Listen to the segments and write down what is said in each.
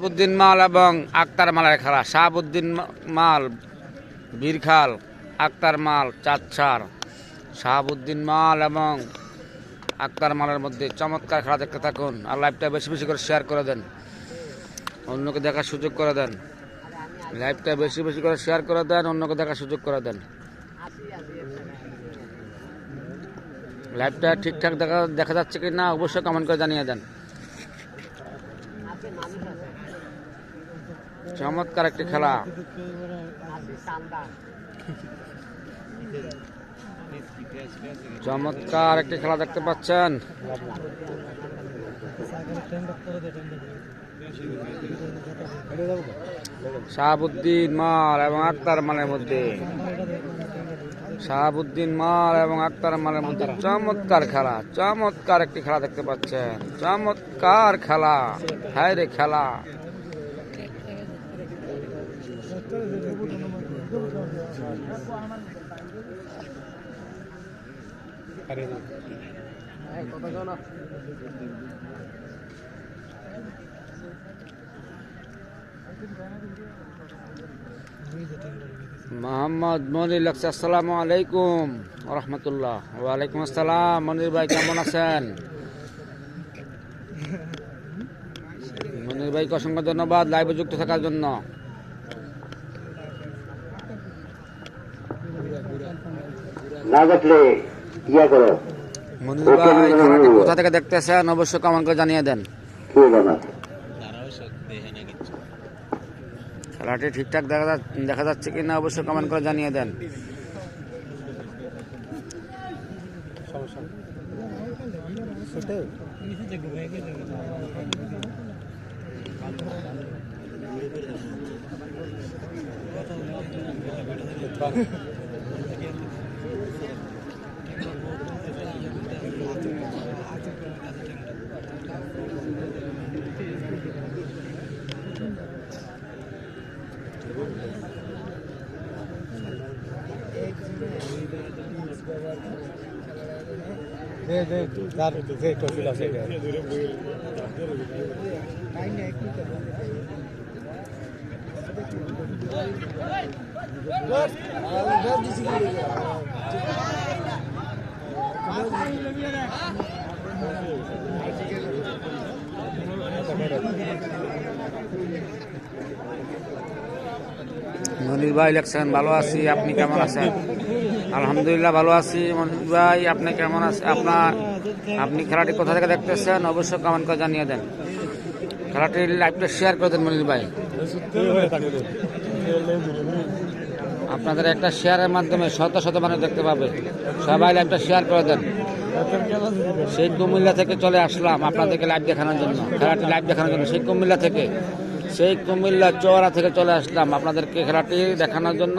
শাহাবুদ্দিন মাল এবং আক্তার মালের খেলা। শাহাবুদ্দিন মাল, বীরখাল, আক্তার মাল চাচ্ছার শাহাবুদ্দিন মাল এবং আক্তার মালের মধ্যে চমৎকার খেলা দেখতে থাকুন আর লাইভটা বেশি বেশি করে শেয়ার করে দেন। অন্যকে দেখার সুযোগ করে দেন। লাইভটা বেশি বেশি করে শেয়ার করে দেন, অন্যকে দেখার সুযোগ করে দেন। লাইভটা ঠিকঠাক দেখা দেখা যাচ্ছে কি না অবশ্যই কমেন্ট করে জানিয়ে দেন। চমৎকার একটি খেলা। চমৎকার একটি খেলা দেখতে পাচ্ছেন। শাহাবুদ্দিন মাল এবং আক্তার মালের মধ্যে। শাহাবুদ্দিন মাল এবং আক্তার মালের মধ্যে চমৎকার খেলা, চমৎকার একটি খেলা দেখতে পাচ্ছেন। চমৎকার খেলা হায় রে খেলা। মোহাম্মদ মনির লাগছে আসসালামু আলাইকুম রহমতুল্লাহ ওয়ালাইকুম আসসালাম। মনির ভাই, কেমন আছেন? মনির ভাইকে অসংখ্য ধন্যবাদ লাইভে যুক্ত থাকার জন্য। না দেখলে ইয়া করো। খেলাটি কোথা থেকে দেখতেছেন অবশ্যই কমেন্ট করে জানিয়ে দেন। খেলাটি ঠিকঠাক দেখা দেখা যাচ্ছে কি না অবশ্যই কমেন্ট করে জানিয়ে দেন। মনির ভাই লেখছেন ভালো আছি আপনি কেমন আছেন? আলহামদুলিল্লাহ ভালো আছি। মনির ভাই, আপনি কেমন আছেন? আপনার, আপনি খেলাটি কোথা থেকে দেখতেছেন? অবশ্যই কমেন্ট করে জানিয়ে দেন। খেলাটির লাইভটা শেয়ার করে দেন মনির ভাই। আপনাদের একটা শেয়ারের মাধ্যমে শত শত মানুষ দেখতে পাবে। সবাই লাইভটা শেয়ার করে দেন। সেই কুমিল্লা থেকে চলে আসলাম আপনাদেরকে লাইভ দেখানোর জন্য। খেলাটি লাইভ দেখানোর জন্য। সেই কুমিল্লা থেকে, সেই কুমিল্লা চৌরা থেকে চলে আসলাম আপনাদেরকে খেলাটি দেখানোর জন্য।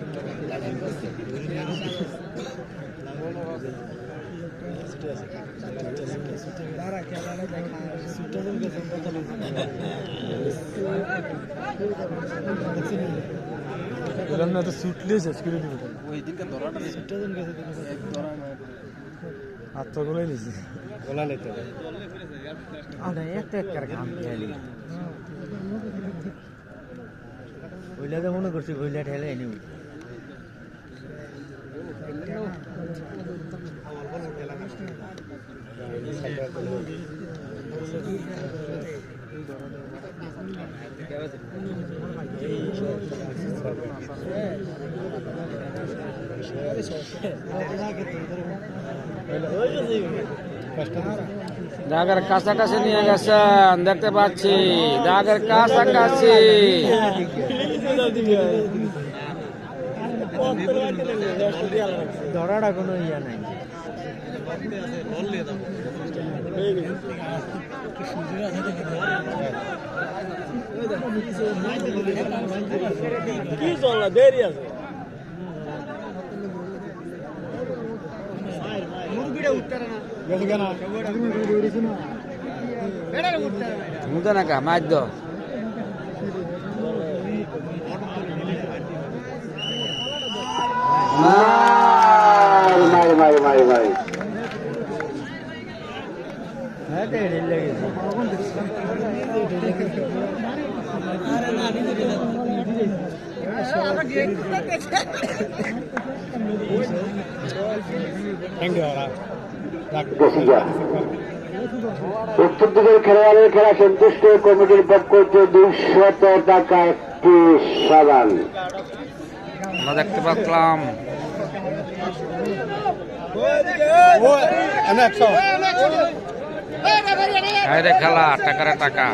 মনে করছি ওইলা ঠেলে এনে দাগের কাছাকাছি নিয়ে গেছেন দেখতে পাচ্ছি। দাগের কাছাকাছি। ধরাটা কোনো ইয়া নাই। কি চল দেরি আছে। মুদে না। কা মাছ দ মারি মারি মারি মারি হ্যাঁ তো রেল লেগেছে বেশি যা উত্তর দিকের খেলোয়াড়ের খেলা সন্তুষ্ট কমিটির পক্ষ হতে দুইশত টাকা একটি সাবান আমরা দেখতে বাইরে খেলা টাকারে টাকা